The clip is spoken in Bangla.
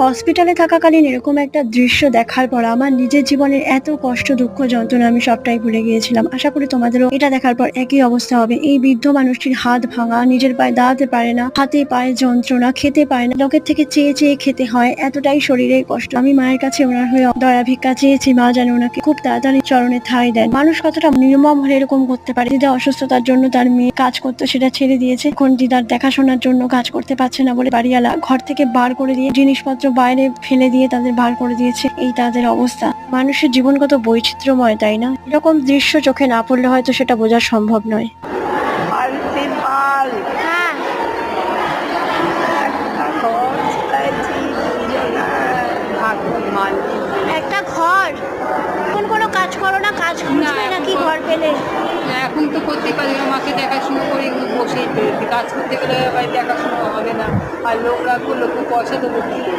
হসপিটালে থাকাকালীন এরকম একটা দৃশ্য দেখার পর আমার নিজের জীবনের এত কষ্ট, দুঃখ, যন্ত্রণা আমি সবটাই ভুলে গিয়েছিলাম। আশা করি তোমাদেরও এটা দেখার পর একই অবস্থা হবে। এই বৃদ্ধ মানুষটির হাত ভাঙা, নিজের পায়ে দাঁড়াতে পারে না, হাতে পায়ে যন্ত্রণা, খেতে পারে না, লোকের থেকে চেয়ে চেয়ে খেতে হয়, এতটাই শরীরে কষ্ট। আমি মায়ের কাছে ওনার হয়ে দয়া, ভিক্ষা চেয়েছি, মা যেন ওনাকে খুব তাড়াতাড়ি চরণে ঠাঁই দেন। মানুষ কতটা নির্মম হলে এরকম করতে পারে? দিদা অসুস্থতার জন্য তার মেয়ে কাজ করতে, সেটা ছেড়ে দিয়েছে। এখন দিদার দেখাশোনার জন্য কাজ করতে পারছে না বলে বাড়িওয়ালা ঘর থেকে বার করে দিয়ে জিনিসপত্র বাইরে ফেলে দিয়ে তাদের ভার করে দিয়েছে এই তাদের অবস্থা। মানুষের জীবন কত বৈচিত্র্যময় তাই না? এরকম দৃশ্য চোখে না পড়লে হয়তো সেটা বোঝা সম্ভব নয়। হ্যাঁ একটা ঘর। ঘর কোন কোনো কাজ করো না কাজ খুঁজবে নাকি ঘর পেলে? এখন তো করতে পারি না মাকে দেখাশুনো করে একটু বসেই কাজ করতে গেলে ভাই দেখাশুনো হবে না। আর লোক রাখব লোককে পয়সা দেবো?